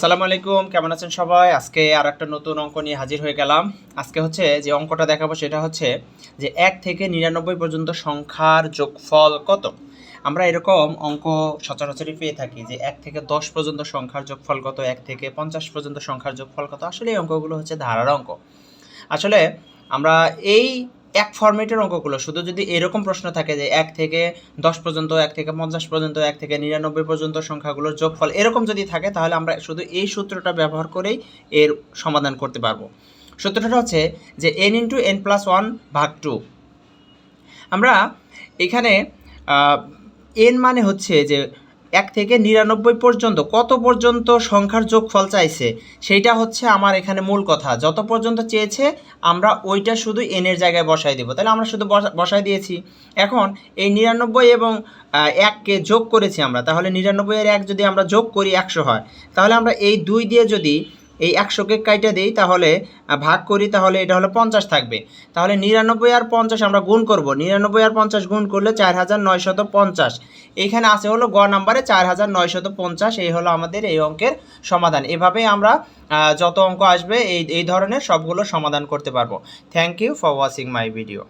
আসসালামু আলাইকুম, কেমন আছেন সবাই? আজকে আর একটা নতুন অঙ্ক নিয়ে হাজির হয়ে গেলাম। আজকে হচ্ছে যে অঙ্কটা দেখাবো সেটা হচ্ছে যে এক থেকে নিরানব্বই পর্যন্ত সংখ্যার যোগফল কত? আমরা এরকম অঙ্ক সচরাচরই পেয়ে থাকি যে এক থেকে দশ পর্যন্ত সংখ্যার যোগফল কত, এক থেকে পঞ্চাশ পর্যন্ত সংখ্যার যোগফল কত। আসলে এই অঙ্কগুলো হচ্ছে ধারার অঙ্ক। আসলে আমরা এই এক ফরম্যাটের অঙ্কগুলো। শুধু যদি এরকম প্রশ্ন থাকে যে এক থেকে দশ পর্যন্ত, এক থেকে পঞ্চাশ পর্যন্ত, এক থেকে নিরানব্বই পর্যন্ত সংখ্যাগুলোর যোগফল এরকম যদি থাকে, তাহলে আমরা শুধু এই সূত্রটা ব্যবহার করেই এর সমাধান করতে পারব। সূত্রটা হচ্ছে যে N into N plus one ভাগ টু আমরা এখানে এন মানে হচ্ছে যে এক থেকে নিরানব্বই পর্যন্ত কত পর্যন্ত সংখ্যার যোগফল চাইছে, সেইটা হচ্ছে আমার এখানে মূল কথা। যত পর্যন্ত চেয়েছে, আমরা ওইটা শুধু এনের জায়গায় বসাই দেবো। তাহলে আমরা শুধু বসাই দিয়েছি। এখন এই নিরানব্বই এবং এককে যোগ করেছি আমরা, তাহলে নিরানব্বই আর এক যদি আমরা যোগ করি একশো হয়, তাহলে আমরা এই দুই দিয়ে যদি এই একশোকে কাইটা দিই, তাহলে ভাগ করি, তাহলে এটা হলো পঞ্চাশ থাকবে। তাহলে নিরানব্বই আর পঞ্চাশ আমরা গুণ করব। নিরানব্বই আর পঞ্চাশ গুণ করলে চার হাজার নয়শত পঞ্চাশ। এইখানে আছে হলো গ নাম্বারে চার হাজার নয়শত পঞ্চাশ, এই হলো আমাদের এই অঙ্কের সমাধান। এভাবেই আমরা যত অঙ্ক আসবে, এই এই ধরনের সবগুলো সমাধান করতে পারব। Thank you for watching my video